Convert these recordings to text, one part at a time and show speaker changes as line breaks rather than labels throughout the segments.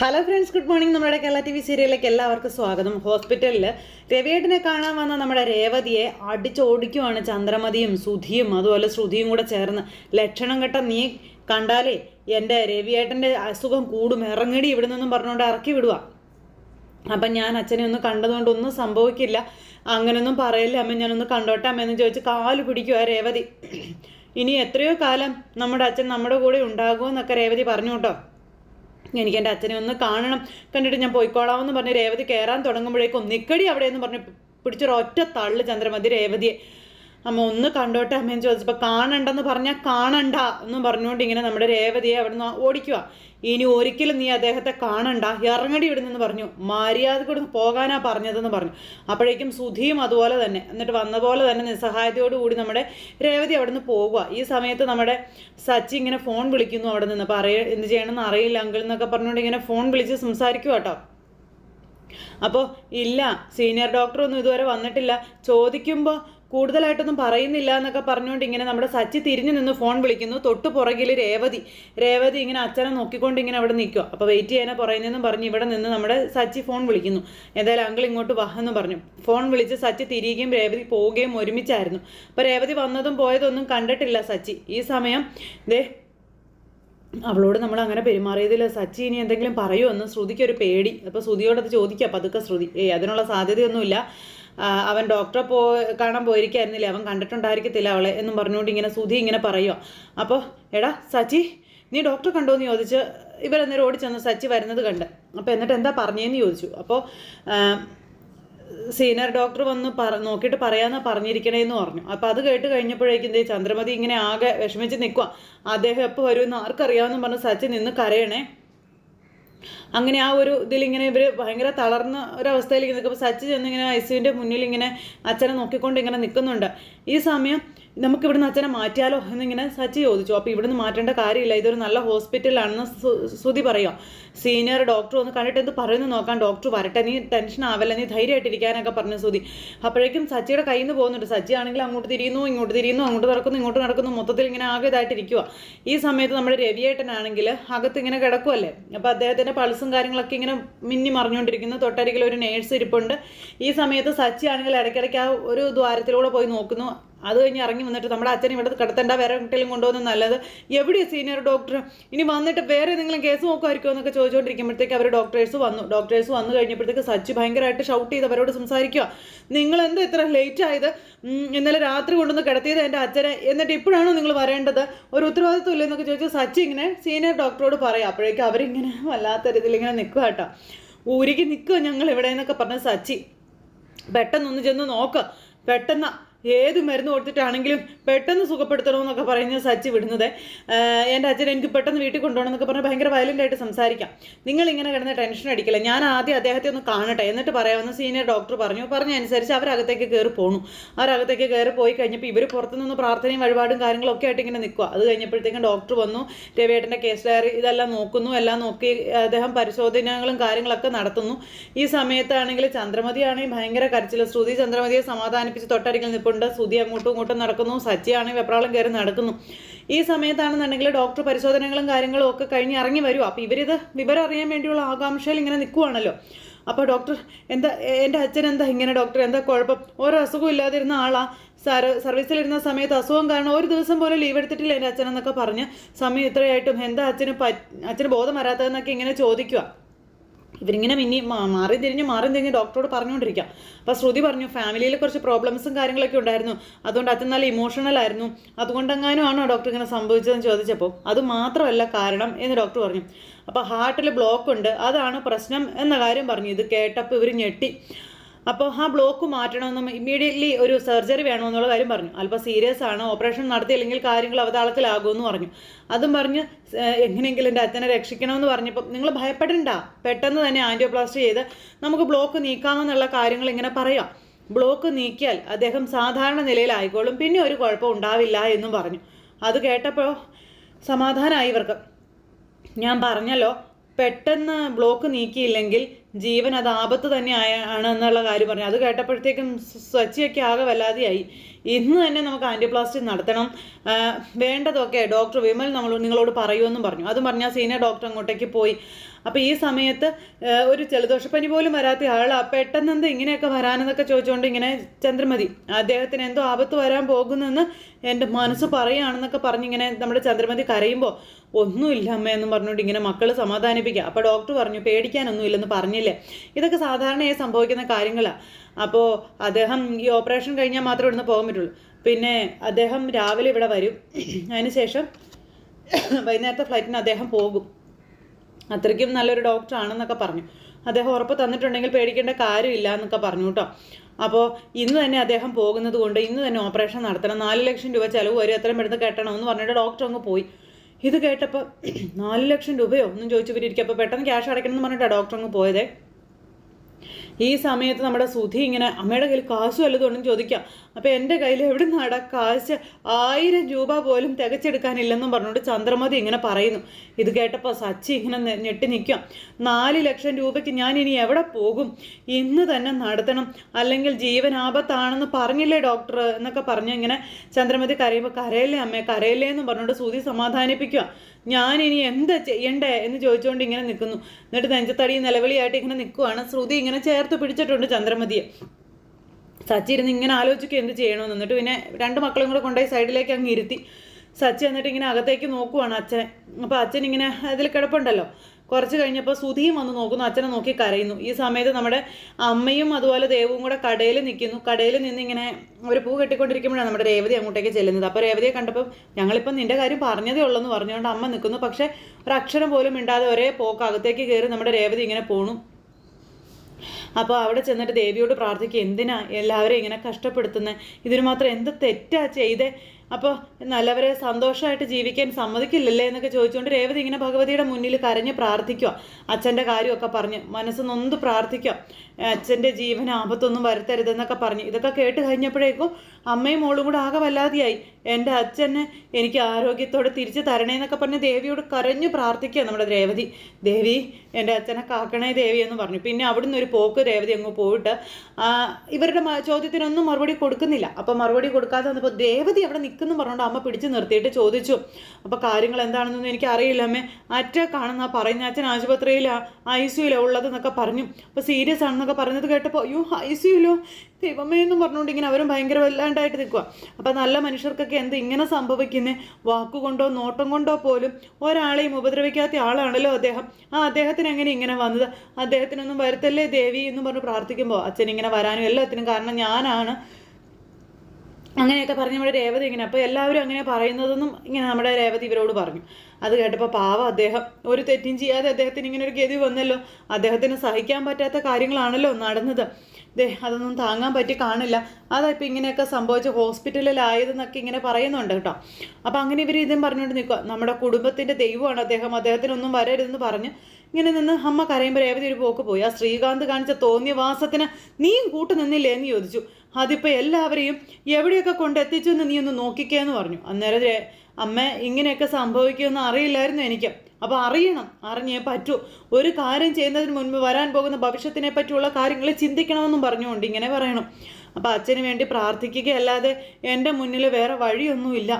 Hello friends good morning നമ്മുടെ Kerala T V സീരിയലിലേക്ക് എല്ലാവർക്കും സ്വാഗതം. ഹോസ്പിറ്റലിൽ രവിയേട്ടനെ കാണാൻ വന്ന നമ്മുടെ രേവതിയെ അടിച്ചോടിക്കുവാണ് ചന്ദ്രമതിയും സുധിയും. അതുപോലെ ശ്രുതിയും കൂടെ ചേർന്ന് ലക്ഷണം കെട്ട നീ കണ്ടാലേ എന്റെ രവിയേട്ടന്റെ അസുഖം കൂടും. ഇറങ്ങിടി ഇവിടെ നിന്നും പറഞ്ഞുകൊണ്ട് ഇറക്കി വിടുക. അപ്പം ഞാൻ അച്ഛനെ ഒന്ന് കണ്ടതുകൊണ്ട് ഒന്നും സംഭവിക്കില്ല. അങ്ങനൊന്നും പറയില്ല. അമ്മ ഞാനൊന്ന് കണ്ടോട്ടെ അമ്മ എന്ന് ചോദിച്ച് കാൽ പിടിക്കുക രേവതി. ഇനി എത്രയോ കാലം നമ്മുടെ അച്ഛൻ നമ്മുടെ കൂടെ ഉണ്ടാകുമെന്നൊക്കെ രേവതി പറഞ്ഞു കേട്ടോ. എനിക്ക് എന്റെ അച്ഛനെ ഒന്ന് കാണണം. കണ്ടിട്ട് ഞാൻ പോയിക്കോളാമെന്ന് പറഞ്ഞ് രേവതി കയറാൻ തുടങ്ങുമ്പോഴേക്കും നിക്കടി അവിടെ എന്ന് പറഞ്ഞ് പിടിച്ചൊരൊറ്റ തള്ളു ചന്ദ്രമതി രേവതിയെ അമ്മ ഒന്ന് കണ്ടോട്ടെ അമ്മയെന്ന് ചോദിച്ചപ്പോൾ കാണണ്ടെന്ന് പറഞ്ഞാൽ കാണണ്ട എന്ന് പറഞ്ഞുകൊണ്ട് ഇങ്ങനെ നമ്മുടെ രേവതിയെ അവിടെ നിന്ന് ഓടിക്കുക ഇനി ഒരിക്കലും നീ അദ്ദേഹത്തെ കാണണ്ട ഇറങ്ങടി ഇവിടുന്നെന്ന് നിന്ന് പറഞ്ഞു. മര്യാദ കൂടെ പോകാനാ പറഞ്ഞതെന്ന് പറഞ്ഞു. അപ്പോഴേക്കും സുധിയും അതുപോലെ തന്നെ. എന്നിട്ട് വന്ന പോലെ തന്നെ നിസ്സഹായതയോടുകൂടി നമ്മുടെ രേവതി അവിടെ നിന്ന് പോകുക ഈ സമയത്ത് നമ്മുടെ സച്ചി ഇങ്ങനെ ഫോൺ വിളിക്കുന്നു അവിടെ നിന്ന്. പറയ എന്ത് ചെയ്യണമെന്ന് അറിയില്ല അങ്കിൾ എന്നൊക്കെ പറഞ്ഞുകൊണ്ട് ഇങ്ങനെ ഫോൺ വിളിച്ച് സംസാരിക്കുക കേട്ടോ. അപ്പോൾ ഇല്ല സീനിയർ ഡോക്ടറൊന്നും ഇതുവരെ വന്നിട്ടില്ല. ചോദിക്കുമ്പോൾ കൂടുതലായിട്ടൊന്നും പറയുന്നില്ല എന്നൊക്കെ പറഞ്ഞുകൊണ്ട് ഇങ്ങനെ നമ്മുടെ സച്ചി തിരിഞ്ഞു നിന്ന് ഫോൺ വിളിക്കുന്നു. തൊട്ട് പുറകിൽ രേവതി. രേവതി ഇങ്ങനെ അച്ഛനെ നോക്കിക്കൊണ്ട് ഇങ്ങനെ അവിടെ നിൽക്കുക. അപ്പോൾ വെയിറ്റ് ചെയ്യാനാ പറയുന്നതെന്നും പറഞ്ഞ് ഇവിടെ നിന്ന് നമ്മുടെ സച്ചി ഫോൺ വിളിക്കുന്നു. എന്തായാലും അങ്കിൾ ഇങ്ങോട്ട് വാ എന്ന് പറഞ്ഞു. ഫോൺ വിളിച്ച് സച്ചി തിരിയുകയും രേവതി പോവുകയും ഒരുമിച്ചായിരുന്നു. അപ്പോൾ രേവതി വന്നതും പോയതൊന്നും കണ്ടിട്ടില്ല സച്ചി. ഈ സമയം ദേ അവളോട് നമ്മൾ അങ്ങനെ പെരുമാറിയതിൽ സച്ചി ഇനി എന്തെങ്കിലും പറയുമോ എന്ന് ശ്രുതിക്ക് ഒരു പേടി അപ്പോൾ ശ്രുതിയോടത് ചോദിക്കാം. ചോദിക്കുക പതുക്കെ ശ്രുതി. ഏയ് അതിനുള്ള സാധ്യതയൊന്നുമില്ല. അവൻ ഡോക്ടറെ പോ കാണാൻ പോയിരിക്കായിരുന്നില്ലേ? അവൻ കണ്ടിട്ടുണ്ടായിരിക്കത്തില്ല അവളെ എന്നും പറഞ്ഞുകൊണ്ട് ഇങ്ങനെ സുധി ഇങ്ങനെ പറയുക അപ്പോൾ എടാ സച്ചി നീ ഡോക്ടറെ കണ്ടോ എന്ന് ചോദിച്ച് ഇവരെന്നേരം ഓടി ചെന്ന് സച്ചി വരുന്നത് കണ്ട്. അപ്പോൾ എന്നിട്ട് എന്താ പറഞ്ഞതെന്ന് ചോദിച്ചു. അപ്പോൾ സീനിയർ ഡോക്ടർ വന്ന് പറ നോക്കിയിട്ട് പറയാമെന്നാ പറഞ്ഞിരിക്കണേന്ന് പറഞ്ഞു. അപ്പോൾ അത് കേട്ട് കഴിഞ്ഞപ്പോഴേക്കും ദേ ചന്ദ്രമതി ഇങ്ങനെ ആകെ വിഷമിച്ച് നിൽക്കുക അദ്ദേഹം എപ്പോൾ വരുമെന്ന് ആർക്കറിയാമെന്നും പറഞ്ഞ് സച്ചി നിന്ന് കരയണേ. അങ്ങനെ ആ ഒരു ഇതിലിങ്ങനെ ഇവർ ഭയങ്കര തളർന്ന ഒരവസ്ഥയിലേക്ക് നിൽക്കുമ്പോൾ സച്ചി ചെന്ന് ഇങ്ങനെ ഐ സിയുവിന്റെ മുന്നിൽ ഇങ്ങനെ അച്ഛനെ നോക്കിക്കൊണ്ട് ഇങ്ങനെ നിൽക്കുന്നുണ്ട്. ഈ സമയം നമുക്ക് ഇവിടുന്ന് അച്ഛനെ മാറ്റിയാലോ എന്നിങ്ങനെ സച്ചി ചോദിച്ചു. അപ്പോൾ ഇവിടുന്ന് മാറ്റേണ്ട കാര്യമില്ല. ഇതൊരു നല്ല ഹോസ്പിറ്റലാണെന്ന് സുതി ശ്രുതി പറയാം. സീനിയർ ഡോക്ടർ ഒന്ന് കണ്ടിട്ട് എന്ത് പറയുന്നു നോക്കാൻ ഡോക്ടർ വരട്ടെ. നീ ടെൻഷൻ ആവല്ല. നീ ധൈര്യമായിട്ടിരിക്കാനൊക്കെ പറഞ്ഞു ശ്രുതി. അപ്പോഴേക്കും സച്ചിയുടെ കയ്യിൽ നിന്ന് പോകുന്നുണ്ട്. സച്ചി ആണെങ്കിൽ അങ്ങോട്ട് തിരിയുന്നു ഇങ്ങോട്ട് തിരിയുന്നു അങ്ങോട്ട് നടക്കുന്നു ഇങ്ങോട്ട് നടക്കുന്നു. മൊത്തത്തിൽ ഇങ്ങനെ ആകെ ഇതായിട്ടിരിക്കുക ഈ സമയത്ത് നമ്മുടെ രവിയേട്ടനാണെങ്കിൽ അകത്ത് ഇങ്ങനെ കിടക്കുമല്ലേ അപ്പോൾ അദ്ദേഹത്തിന്റെ പൾസും കാര്യങ്ങളൊക്കെ ഇങ്ങനെ മിന്നി മറിഞ്ഞുകൊണ്ടിരിക്കുന്നു. തൊട്ടരികിൽ ഒരു നേഴ്സ് ഇരിപ്പുണ്ട്. ഈ സമയത്ത് സച്ചി ആണെങ്കിൽ ഇടയ്ക്കിടയ്ക്ക് ആ ഒരു ദ്വാരത്തിലൂടെ പോയി നോക്കുന്നു. അത് കഴിഞ്ഞ് ഇറങ്ങി വന്നിട്ട് നമ്മുടെ അച്ഛനെ ഇവിടെ കിടത്തേണ്ട വേറെ എങ്ങോട്ടെങ്കിലും കൊണ്ടുവന്ന് നല്ലത്. എവിടെയാണ് സീനിയർ ഡോക്ടർ ഇനി വന്നിട്ട് വേറെ എന്തെങ്കിലും കേസ് നോക്കുമായിരിക്കുമോ എന്നൊക്കെ ചോദിച്ചുകൊണ്ടിരിക്കുമ്പോഴത്തേക്ക് അവർ ഡോക്ടേഴ്സ് വന്നു. ഡോക്ടേഴ്സ് വന്നു കഴിഞ്ഞപ്പോഴത്തേക്ക് സച്ച് ഭയങ്കരമായിട്ട് ഷൗട്ട് ചെയ്ത് അവരോട് സംസാരിക്കുക നിങ്ങൾ എന്ത് ഇത്ര ലേറ്റ് ആയത്? ഇന്നലെ രാത്രി കൊണ്ടുവന്ന് കിടത്തിയത് എന്റെ അച്ഛനെ. എന്നിട്ട് ഇപ്പോഴാണോ നിങ്ങൾ വരേണ്ടത്? ഒരു ഉത്തരവാദിത്വം ഇല്ല എന്നൊക്കെ ചോദിച്ചാൽ സച്ച് ഇങ്ങനെ സീനിയർ ഡോക്ടറോട് പറയാം. അപ്പോഴേക്കും അവരിങ്ങനെ വല്ലാത്ത രീതിയിൽ ഇങ്ങനെ നിൽക്കുക കേട്ടോ. ഊരിക്ക് നിൽക്കുക ഞങ്ങൾ ഇവിടെ എന്നൊക്കെ പറഞ്ഞ സച്ചി. പെട്ടെന്നൊന്ന് ചെന്ന് നോക്കുക പെട്ടെന്ന് ഏത് മരുന്ന് കൊടുത്തിട്ടാണെങ്കിലും പെട്ടെന്ന് സുഖപ്പെടുത്തണമെന്നൊക്കെ പറയുന്ന സച്ചി വിടുന്നത്. എന്റെ അച്ഛൻ എനിക്ക് പെട്ടെന്ന് വീട്ടിൽ കൊണ്ടുപോകണം എന്നൊക്കെ പറഞ്ഞ് ഭയങ്കര വയലന്റ് ആയിട്ട് സംസാരിക്കാം. നിങ്ങൾ ഇങ്ങനെ കിടന്ന് ടെൻഷൻ അടിക്കില്ല? ഞാൻ ആദ്യം അദ്ദേഹത്തെ ഒന്ന് കാണട്ടെ. എന്നിട്ട് പറയാമെന്ന് സീനിയർ ഡോക്ടർ പറഞ്ഞു. പറഞ്ഞ അനുസരിച്ച് അവരകത്തേക്ക് കയറി പോണു. അവരകത്തേക്ക് കയറി പോയി കഴിഞ്ഞപ്പോൾ ഇവർ പുറത്തുനിന്ന് പ്രാർത്ഥനയും വഴിപാടും കാര്യങ്ങളൊക്കെ ആയിട്ട് ഇങ്ങനെ നിൽക്കുക അത് കഴിഞ്ഞപ്പോഴത്തേക്കും ഡോക്ടർ വന്നു. രവിയേട്ടന്റെ കേസ് ഡയറി ഇതെല്ലാം നോക്കുന്നു. എല്ലാം നോക്കി അദ്ദേഹം പരിശോധനകളും കാര്യങ്ങളൊക്കെ നടത്തുന്നു. ഈ സമയത്താണെങ്കിൽ ചന്ദ്രമതിയാണെങ്കിൽ ഭയങ്കര കരച്ചിൽ ശ്രുതി ചന്ദ്രമതിയെ സമാധാനിപ്പിച്ച് തൊട്ടരികിൽ നിൽപ്പുണ്ട് സുതി അങ്ങോട്ടും ഇങ്ങോട്ടും നടക്കുന്നു. സച്ചിയാണെങ്കിൽ വെപ്രാളം കയറി നടക്കുന്നു. ഈ സമയത്താണെന്നുണ്ടെങ്കിൽ ഡോക്ടർ പരിശോധനകളും കാര്യങ്ങളും ഒക്കെ കഴിഞ്ഞ് ഇറങ്ങി വരും. അപ്പോൾ ഇവരിത് വിവരം അറിയാൻ വേണ്ടിയുള്ള ആകാംക്ഷയിൽ ഇങ്ങനെ നിൽക്കുവാണല്ലോ. അപ്പോൾ ഡോക്ടർ എന്താ എന്റെ അച്ഛൻ എന്താ ഇങ്ങനെ ഡോക്ടർ? എന്താ കുഴപ്പം? ഓരോ അസുഖം ഇല്ലാതിരുന്ന ആളാ. സാർ സർവീസിലിരുന്ന സമയത്ത് അസുഖം കാരണം ഒരു ദിവസം പോലും ലീവ് എടുത്തിട്ടില്ല എന്റെ അച്ഛനെന്നൊക്കെ പറഞ്ഞ് സമയം ഇത്രയായിട്ടും. എന്താ അച്ഛന് പ അച്ഛന് ബോധം വരാത്തതെന്നൊക്കെ ഇങ്ങനെ ചോദിക്കുക ഇവരിങ്ങനെ മാ- മാറി തിരിഞ്ഞ് മാറി തിരിഞ്ഞ് ഡോക്ടറോട് പറഞ്ഞുകൊണ്ടിരിക്കുക അപ്പോൾ ശ്രുതി പറഞ്ഞു ഫാമിലിയിൽ കുറച്ച് പ്രോബ്ലംസും കാര്യങ്ങളൊക്കെ ഉണ്ടായിരുന്നു. അതുകൊണ്ട് അത് നല്ല ഇമോഷണൽ ആയിരുന്നു. അതുകൊണ്ടെങ്ങാനും ആണോ ഡോക്ടർ ഇങ്ങനെ സംഭവിച്ചതെന്ന് ചോദിച്ചപ്പോൾ അത് മാത്രമല്ല കാരണം എന്ന് ഡോക്ടർ പറഞ്ഞു. അപ്പോൾ ഹാർട്ടിൽ ബ്ലോക്ക് ഉണ്ട്. അതാണ് പ്രശ്നം എന്ന കാര്യം പറഞ്ഞു. ഇത് കേട്ടപ്പോൾ ഇവർ ഞെട്ടി. അപ്പോൾ ആ ബ്ലോക്ക് മാറ്റണമെന്നും ഇമ്മീഡിയറ്റ്ലി ഒരു സർജറി വേണമെന്നുള്ള കാര്യം പറഞ്ഞു. അല്പം സീരിയസ് ആണ് ഓപ്പറേഷൻ നടത്തിയില്ലെങ്കിൽ കാര്യങ്ങൾ അവതാളത്തിലാകുമെന്ന് പറഞ്ഞു. അതും പറഞ്ഞ് എങ്ങനെയെങ്കിലും എന്റെ അച്ഛനെ രക്ഷിക്കണമെന്ന് പറഞ്ഞപ്പോൾ നിങ്ങൾ ഭയപ്പെടണ്ട. പെട്ടെന്ന് തന്നെ ആന്റിയോപ്ലാസ്റ്റ് ചെയ്ത് നമുക്ക് ബ്ലോക്ക് നീക്കാമെന്നുള്ള കാര്യങ്ങൾ ഇങ്ങനെ പറയാം. ബ്ലോക്ക് നീക്കിയാൽ അദ്ദേഹം സാധാരണ നിലയിലായിക്കോളും. പിന്നെ ഒരു കുഴപ്പം ഉണ്ടാവില്ല എന്നും പറഞ്ഞു. അത് കേട്ടപ്പോൾ സമാധാനമായി ഇവർക്ക്. ഞാൻ പറഞ്ഞല്ലോ പെട്ടെന്ന് ബ്ലോക്ക് നീക്കിയില്ലെങ്കിൽ ജീവൻ അത് ആപത്ത് തന്നെ ആണ് എന്നുള്ള കാര്യം പറഞ്ഞു. അത് കേട്ടപ്പോഴത്തേക്കും സ്വച്ഛയൊക്കെ ആകെ വല്ലാതെയായി. ഇന്ന് തന്നെ നമുക്ക് ആന്റിപ്ലാസ്റ്റി നടത്തണം. വേണ്ടതൊക്കെ ഡോക്ടർ വിമൽ നമ്മൾ നിങ്ങളോട് പറയുമെന്നും പറഞ്ഞു. അതും പറഞ്ഞാൽ സീനിയർ ഡോക്ടർ അങ്ങോട്ടേക്ക് പോയി. അപ്പോൾ ഈ സമയത്ത് ഒരു ജലദോഷപ്പനി പോലും വരാത്ത ആളാ പെട്ടെന്ന് എന്താ ഇങ്ങനെയൊക്കെ വരാനെന്നൊക്കെ ചോദിച്ചുകൊണ്ട് ഇങ്ങനെ ചന്ദ്രമതി അദ്ദേഹത്തിന് എന്തോ ആപത്ത് വരാൻ പോകുന്നെന്ന് എന്റെ മനസ്സ് പറയുകയാണെന്നൊക്കെ പറഞ്ഞിങ്ങനെ നമ്മുടെ ചന്ദ്രമതി കരയുമ്പോൾ ഒന്നുമില്ല അമ്മ എന്നും പറഞ്ഞുകൊണ്ട് ഇങ്ങനെ മക്കൾ സമാധാനിപ്പിക്കുക അപ്പോൾ ഡോക്ടർ പറഞ്ഞു പേടിക്കാനൊന്നുമില്ലെന്ന് പറഞ്ഞില്ലേ? ഇതൊക്കെ സാധാരണയായി സംഭവിക്കുന്ന കാര്യങ്ങളാണ് അപ്പോൾ അദ്ദേഹം ഈ ഓപ്പറേഷൻ കഴിഞ്ഞാൽ മാത്രമേ ഇവിടുന്ന് പോകാൻ പറ്റുള്ളൂ. പിന്നെ അദ്ദേഹം രാവിലെ ഇവിടെ വരും. അതിനുശേഷം വൈകുന്നേരത്തെ ഫ്ലൈറ്റിന് അദ്ദേഹം പോകും. അത്രയ്ക്കും നല്ലൊരു ഡോക്ടറാണെന്നൊക്കെ പറഞ്ഞു. അദ്ദേഹം ഉറപ്പ് തന്നിട്ടുണ്ടെങ്കിൽ പേടിക്കേണ്ട കാര്യമില്ല എന്നൊക്കെ പറഞ്ഞു കേട്ടോ. അപ്പോൾ ഇന്ന് തന്നെ അദ്ദേഹം പോകുന്നത് കൊണ്ട് ഇന്ന് തന്നെ ഓപ്പറേഷൻ നടത്തണം. നാല് ലക്ഷം രൂപ ചിലവ് വരും. എത്രയും പെട്ടെന്ന് കെട്ടണമെന്ന് പറഞ്ഞിട്ട് ഡോക്ടർ അങ്ങ് പോയി. ഇത് കേട്ടപ്പോൾ നാല് ലക്ഷം രൂപയോ? ഒന്നും ചോദിച്ചു അപ്പോൾ പെട്ടെന്ന് ക്യാഷ് അടയ്ക്കണം എന്ന് പറഞ്ഞിട്ടാണ് ഡോക്ടർ അങ്ങ് പോയതേ. ഈ സമയത്ത് നമ്മുടെ സുധി ഇങ്ങനെ അമ്മയുടെ കയ്യിൽ കാശ് വല്ലതും ചോദിക്കാം. അപ്പോൾ എന്റെ കയ്യിൽ എവിടെ നിന്നാടാ കാശ്? ആയിരം രൂപ പോലും തികച്ചെടുക്കാനില്ലെന്നും പറഞ്ഞുകൊണ്ട് ചന്ദ്രമതി ഇങ്ങനെ പറയുന്നു. ഇത് കേട്ടപ്പോൾ സച്ചി ഇങ്ങനെ ഞെട്ടി നിൽക്കാം. നാല് ലക്ഷം രൂപയ്ക്ക് ഞാൻ ഇനി എവിടെ പോകും? ഇന്ന് തന്നെ നടത്തണം. അല്ലെങ്കിൽ ജീവനാപത്താണെന്ന് പറഞ്ഞില്ലേ ഡോക്ടർ എന്നൊക്കെ പറഞ്ഞ് ഇങ്ങനെ ചന്ദ്രമതി കരയുമ്പോൾ കരയല്ലേ അമ്മേ? കരയല്ലേ? എന്ന് പറഞ്ഞുകൊണ്ട് സുധി സമാധാനിപ്പിക്കുക ഞാൻ ഇനി എന്താ ചെയ്യണ്ടേ എന്ന് ചോദിച്ചുകൊണ്ട് ഇങ്ങനെ നിൽക്കുന്നു എന്നിട്ട് നെഞ്ചത്തടി നിലവിളിയായിട്ട് ഇങ്ങനെ നിൽക്കുവാണ് ശ്രുതി ഇങ്ങനെ ചേർത്ത് പിടിച്ചിട്ടുണ്ട് ചന്ദ്രമതിയെ. സച്ചി ഇരുന്ന് ഇങ്ങനെ ആലോചിക്കുക എന്ത് ചെയ്യണമെന്ന്. എന്നിട്ട് പിന്നെ രണ്ട് മക്കളും കൂടെ കൊണ്ടുപോയി സൈഡിലേക്ക് അങ്ങ് ഇരുത്തി. സച്ചി എന്നിട്ട് ഇങ്ങനെ അകത്തേക്ക് നോക്കുവാണ് അച്ഛനെ. അപ്പോൾ അച്ഛൻ ഇങ്ങനെ അതിൽ കിടപ്പുണ്ടല്ലോ. കുറച്ച് കഴിഞ്ഞപ്പോൾ സുധിയും വന്ന് നോക്കുന്നു അച്ഛനെ നോക്കി കരയുന്നു. ഈ സമയത്ത് നമ്മുടെ അമ്മയും അതുപോലെ ദേവും കൂടെ കടയിൽ നിൽക്കുന്നു കടയിൽ നിന്ന് ഇങ്ങനെ ഒരു പൂ കെട്ടിക്കൊണ്ടിരിക്കുമ്പോഴാണ് നമ്മുടെ രേവതി അങ്ങോട്ടേക്ക് ചെല്ലുന്നത്. അപ്പോൾ രേവതിയെ കണ്ടപ്പോൾ ഞങ്ങളിപ്പം നിന്റെ കാര്യം പറഞ്ഞതേ ഉള്ളൂ പറഞ്ഞുകൊണ്ട് അമ്മ നിൽക്കുന്നു പക്ഷേ ഒരക്ഷരം പോലും മിണ്ടാതെ ഒരേ പോക്ക് അകത്തേക്ക് കയറി നമ്മുടെ രേവതി ഇങ്ങനെ പോണു. അപ്പോൾ അവിടെ ചെന്നിട്ട് ദേവിയോട് പ്രാർത്ഥിക്കുക എന്തിനാ എല്ലാവരെയും ഇങ്ങനെ കഷ്ടപ്പെടുത്തുന്നത് ഇതിന് മാത്രം എന്ത് തെറ്റാ ചെയ്തേ? അപ്പോൾ നല്ലവരെ സന്തോഷമായിട്ട് ജീവിക്കാൻ സമ്മതിക്കില്ലല്ലേ? എന്നൊക്കെ ചോദിച്ചുകൊണ്ട് രേവതി ഇങ്ങനെ ഭഗവതിയുടെ മുന്നിൽ കരഞ്ഞ് പ്രാർത്ഥിക്കുക അച്ഛന്റെ കാര്യമൊക്കെ പറഞ്ഞ് മനസ്സ് നൊന്ത് പ്രാർത്ഥിക്കുക അച്ഛന്റെ ജീവൻ ആപത്തൊന്നും വരുത്തരുതെന്നൊക്കെ പറഞ്ഞ്. ഇതൊക്കെ കേട്ട് കഴിഞ്ഞപ്പോഴേക്കും അമ്മയും മോളും കൂടെ ആകെ വല്ലാതെയായി. എന്റെ അച്ഛനെ എനിക്ക് ആരോഗ്യത്തോടെ തിരിച്ചു തരണേന്നൊക്കെ പറഞ്ഞ് ദേവിയോട് കരഞ്ഞു പ്രാർത്ഥിക്കുക നമ്മുടെ രേവതി. ദേവി എന്റെ അച്ഛനെ കാക്കണേ ദേവി എന്ന് പറഞ്ഞു. പിന്നെ അവിടുന്ന് ഒരു പോക്ക് രേവതി അങ്ങ് പോയിട്ട് ഇവരുടെ ചോദ്യത്തിനൊന്നും മറുപടി കൊടുക്കുന്നില്ല. അപ്പം മറുപടി കൊടുക്കാതെ വന്നപ്പോൾ രേവതി അവിടെ നിൽക്കുന്നു പറഞ്ഞുകൊണ്ട് അമ്മ പിടിച്ച് നിർത്തിയിട്ട് ചോദിച്ചു. അപ്പോൾ കാര്യങ്ങൾ എന്താണെന്നൊന്നും എനിക്ക് അറിയില്ല അമ്മേ അറ്റാക്കാണെന്നാ പറയുന്ന അച്ഛൻ ആശുപത്രിയിലാണ് ഐ സിയുലാണ് ഉള്ളതെന്നൊക്കെ പറഞ്ഞു. അപ്പോൾ സീരിയസ് ആണെന്നൊക്കെ പറഞ്ഞത് കേട്ടപ്പോൾ അയ്യോ ഐ സിയുലോ ദൈവമേ എന്നും പറഞ്ഞുകൊണ്ട് ഇങ്ങനെ അവരും ഭയങ്കര വല്ലാണ്ടായിട്ട് നിൽക്കുക അപ്പം നല്ല മനുഷ്യർക്കൊക്കെ എന്ത് ഇങ്ങനെ സംഭവിക്കുന്നത് വാക്കുകൊണ്ടോ നോട്ടം കൊണ്ടോ പോലും ഒരാളെയും ഉപദ്രവിക്കാത്ത ആളാണല്ലോ അദ്ദേഹം. ആ അദ്ദേഹത്തിന് എങ്ങനെ ഇങ്ങനെ വന്നത്? അദ്ദേഹത്തിനൊന്നും വരുത്തല്ലേ ദേവി? എന്ന് പറഞ്ഞ് പ്രാർത്ഥിക്കുമ്പോൾ അച്ഛൻ ഇങ്ങനെ വരാനും എല്ലാത്തിനും കാരണം ഞാനാണ്. അങ്ങനെയൊക്കെ പറഞ്ഞ് നമ്മുടെ രേവതി ഇങ്ങനെ അപ്പോൾ എല്ലാവരും അങ്ങനെ പറയുന്നതെന്നും ഇങ്ങനെ നമ്മുടെ രേവതി ഇവരോട് പറഞ്ഞു. അത് കേട്ടപ്പോൾ പാവം അദ്ദേഹം. ഒരു തെറ്റും ചെയ്യാതെ അദ്ദേഹത്തിന് ഇങ്ങനെ ഒരു ഗതി വന്നല്ലോ. അദ്ദേഹത്തിന് സഹിക്കാൻ പറ്റാത്ത കാര്യങ്ങളാണല്ലോ നടന്നത്. ദേ അതൊന്നും താങ്ങാൻ പറ്റി കാണില്ല. അതാ ഇപ്പം ഇങ്ങനെയൊക്കെ സംഭവിച്ച ഹോസ്പിറ്റലിലായതെന്നൊക്കെ ഇങ്ങനെ പറയുന്നുണ്ട് കേട്ടോ. അപ്പോൾ അങ്ങനെ ഇവർ ഇതും പറഞ്ഞുകൊണ്ട് നിൽക്കുക നമ്മുടെ കുടുംബത്തിന്റെ ദൈവമാണ് അദ്ദേഹം. അദ്ദേഹത്തിനൊന്നും വരരുതെന്ന് പറഞ്ഞ് ഇങ്ങനെ നിന്ന് അമ്മ കരയുമ്പോൾ രേവതി ഒരു പോക്ക് പോയി. ആ ശ്രീകാന്ത് കാണിച്ച തോന്നിയ വാസത്തിന് നീയും കൂട്ടു നിന്നില്ലേ എന്ന് ചോദിച്ചു. അതിപ്പോൾ എല്ലാവരെയും എവിടെയൊക്കെ കൊണ്ടെത്തിച്ചു എന്ന് നീ ഒന്ന് നോക്കിക്കേ എന്ന് പറഞ്ഞു. അന്നേരം അമ്മ ഇങ്ങനെയൊക്കെ സംഭവിക്കുമെന്ന് അറിയില്ലായിരുന്നു എനിക്ക്. അപ്പോൾ അറിയണം അറിഞ്ഞേ പറ്റൂ. ഒരു കാര്യം ചെയ്യുന്നതിന് മുൻപ് വരാൻ പോകുന്ന ഭവിഷ്യത്തിനെ പറ്റിയുള്ള കാര്യങ്ങൾ ചിന്തിക്കണമെന്നും പറഞ്ഞുകൊണ്ട് ഇങ്ങനെ പറയണം. അപ്പോൾ അച്ഛന് വേണ്ടി പ്രാർത്ഥിക്കുകയല്ലാതെ എന്റെ മുന്നിൽ വേറെ വഴിയൊന്നുമില്ല.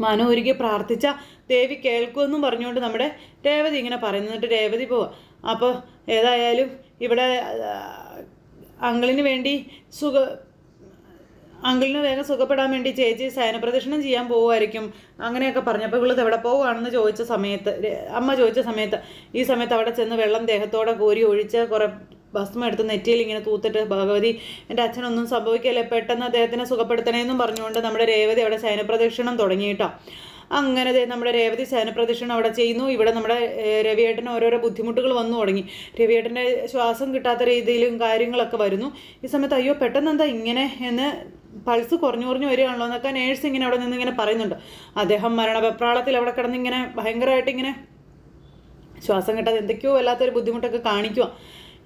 മനു ഒരുക്കി പ്രാർത്ഥിച്ച ദേവി കേൾക്കുമെന്നും പറഞ്ഞുകൊണ്ട് നമ്മുടെ രേവതി ഇങ്ങനെ പറയുന്നിട്ട് രേവതി പോവാ. അപ്പോൾ ഏതായാലും ഇവിടെ അങ്കിളിന് വേണ്ടി സുഖ അങ്കിളിന് വേഗം സുഖപ്പെടാൻ വേണ്ടി ചേച്ചി ശയനപ്രദക്ഷിണം ചെയ്യാൻ പോകുമായിരിക്കും അങ്ങനെയൊക്കെ പറഞ്ഞപ്പോൾ ഇവളത് എവിടെ പോവുകയാണെന്ന് ചോദിച്ച സമയത്ത് അമ്മ ചോദിച്ച സമയത്ത് ഈ സമയത്ത് അവിടെ ചെന്ന് വെള്ളം ദേഹത്തോടെ കോരി ഒഴിച്ച് കുറേ ഭസ്മം എടുത്ത് നെറ്റിയിൽ ഇങ്ങനെ തൂത്തിട്ട് ഭഗവതി എന്റെ അച്ഛനൊന്നും സംഭവിക്കല്ലേ? പെട്ടെന്ന് അദ്ദേഹത്തിനെ സുഖപ്പെടുത്തണേന്നും പറഞ്ഞുകൊണ്ട് നമ്മുടെ രേവതി അവിടെ ശയനപ്രദക്ഷിണം തുടങ്ങിയിട്ടോ അങ്ങനെ ദേ നമ്മുടെ രേവതി ശയനപ്രദക്ഷിണം അവിടെ ചെയ്യുന്നു. ഇവിടെ നമ്മുടെ രവിയേട്ടന് ഓരോരോ ബുദ്ധിമുട്ടുകൾ വന്നു തുടങ്ങി. രവിയേട്ടന്റെ ശ്വാസം കിട്ടാത്ത രീതിയിലും കാര്യങ്ങളൊക്കെ വരുന്നു. ഈ സമയത്ത് അയ്യോ പെട്ടെന്ന് എന്താ ഇങ്ങനെ? എന്ന് പൾസ് കുറഞ്ഞു കുറഞ്ഞു വരികയാണല്ലോ എന്നൊക്കെ നേഴ്സ് ഇങ്ങനെ അവിടെ നിന്ന് ഇങ്ങനെ പറയുന്നുണ്ട്. അദ്ദേഹം മരണവെപ്രാളത്തിൽ അവിടെ കിടന്നിങ്ങനെ ഭയങ്കരമായിട്ട് ഇങ്ങനെ ശ്വാസം കിട്ടാതെ എന്തൊക്കെയോ വല്ലാത്തൊരു ബുദ്ധിമുട്ടൊക്കെ കാണിക്കുക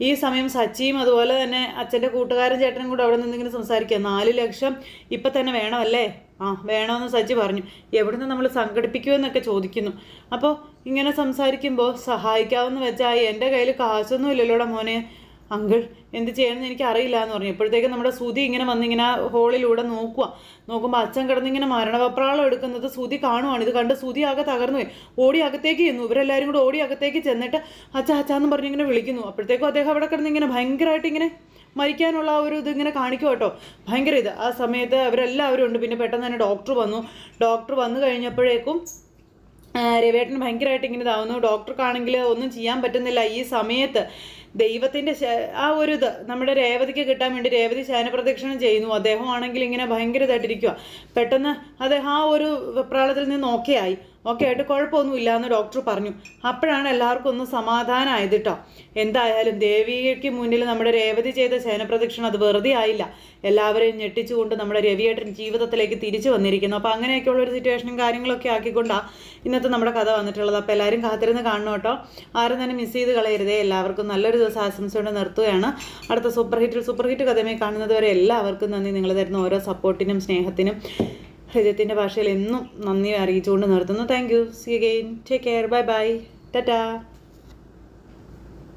ഈ സമയം സച്ചിയും അതുപോലെ തന്നെ അച്ഛന്റെ കൂട്ടുകാരൻ ചേട്ടനും കൂടെ അവിടെ നിന്നിങ്ങനെ സംസാരിക്കുക. നാല് ലക്ഷം ഇപ്പം തന്നെ വേണമല്ലേ? ആ വേണമെന്ന് സച്ചി പറഞ്ഞു. എവിടുന്ന് നമ്മൾ സംഘടിപ്പിക്കുമെന്നൊക്കെ ചോദിക്കുന്നു. അപ്പോൾ ഇങ്ങനെ സംസാരിക്കുമ്പോൾ സഹായിക്കാമെന്ന് വെച്ചാൽ എന്റെ കയ്യിൽ കാശൊന്നും ഇല്ലല്ലോടാ മോനെ. അങ്കിൾ എന്ത് ചെയ്യണമെന്ന് എനിക്ക് അറിയില്ല എന്ന് പറഞ്ഞു. ഇപ്പോഴത്തേക്കും നമ്മുടെ സുതി ഇങ്ങനെ വന്നിങ്ങനെ ഹോളിലൂടെ നോക്കുക നോക്കുമ്പോൾ അച്ഛൻ കിടന്നിങ്ങനെ മരണവപ്രാളം എടുക്കുന്നത് സുതി കാണുവാണ്. ഇത് കണ്ട് സുതി ആകെ തകർന്നു പോയി. ഓടി അകത്തേക്ക് ചെന്നു. ഇവരെല്ലാവരും കൂടെ ഓടി അകത്തേക്ക് ചെന്നിട്ട് അച്ഛ അച്ഛാന്ന് പറഞ്ഞു ഇങ്ങനെ വിളിക്കുന്നു. അപ്പോഴത്തേക്കും അദ്ദേഹം അവിടെ കിടന്നിങ്ങനെ ഭയങ്കരമായിട്ട് ഇങ്ങനെ മരിക്കാനുള്ള ഒരു ഇത് ഇങ്ങനെ കാണിക്കും കേട്ടോ. ഭയങ്കര ഇത്. ആ സമയത്ത് അവരെല്ലാവരും ഉണ്ട്. പിന്നെ പെട്ടെന്ന് തന്നെ ഡോക്ടർ വന്നു. ഡോക്ടർ വന്നു കഴിഞ്ഞപ്പോഴേക്കും രവേട്ടന് ഭയങ്കരമായിട്ട് ഇങ്ങനെ ഇതാവുന്നു. ഡോക്ടർക്കാണെങ്കിൽ ഒന്നും ചെയ്യാൻ പറ്റുന്നില്ല. ഈ സമയത്ത് ദൈവത്തിന്റെ ആ ഒരു ഇത് നമ്മുടെ രേവതിക്ക് കിട്ടാൻ വേണ്ടി രേവതി ശയനപ്രദക്ഷിണം ചെയ്യുന്നു. അദ്ദേഹം ആണെങ്കിൽ ഇങ്ങനെ ഭയങ്കരതായിട്ടിരിക്കുക പെട്ടെന്ന് അദ്ദേഹം ആ ഒരു വെപ്രാളത്തിൽ നിന്ന് ഓക്കെ ആയി ഓക്കെ ആയിട്ട് കുഴപ്പമൊന്നുമില്ല എന്ന് ഡോക്ടർ പറഞ്ഞു. അപ്പോഴാണ് എല്ലാവർക്കും ഒന്ന് സമാധാനമായത് കേട്ടോ എന്തായാലും ദേവിക്ക് മുന്നിൽ നമ്മുടെ രേവതി ചെയ്ത ശയനപ്രദക്ഷിണം അത് വെറുതെ ആയില്ല. എല്ലാവരെയും ഞെട്ടിച്ചുകൊണ്ട് നമ്മുടെ രവിയേട്ടൻ ജീവിതത്തിലേക്ക് തിരിച്ചു വന്നിരിക്കുന്നു. അപ്പോൾ അങ്ങനെയൊക്കെയുള്ള ഒരു സിറ്റുവേഷനും കാര്യങ്ങളൊക്കെ ആക്കിക്കൊണ്ടാണ് ഇന്നത്തെ നമ്മുടെ കഥ വന്നിട്ടുള്ളത്. അപ്പോൾ എല്ലാവരും കാത്തിരുന്ന് കാണണം കേട്ടോ ആരും തന്നെ മിസ് ചെയ്ത് കളയരുതേ. എല്ലാവർക്കും നല്ലൊരു ദിവസം ആശംസയോടെ നിർത്തുകയാണ്. അടുത്ത സൂപ്പർ ഹിറ്റ് സൂപ്പർ ഹിറ്റ് കഥമേ കാണുന്നത് വരെ എല്ലാവർക്കും നന്ദി. നിങ്ങൾ തരുന്ന ഓരോ സപ്പോർട്ടിനും സ്നേഹത്തിനും ഹൃദയത്തിന്റെ ഭാഷയിൽ എന്നും നന്ദി അറിയിച്ചുകൊണ്ട് നിർത്തുന്നു. Thank you see again take care bye bye tata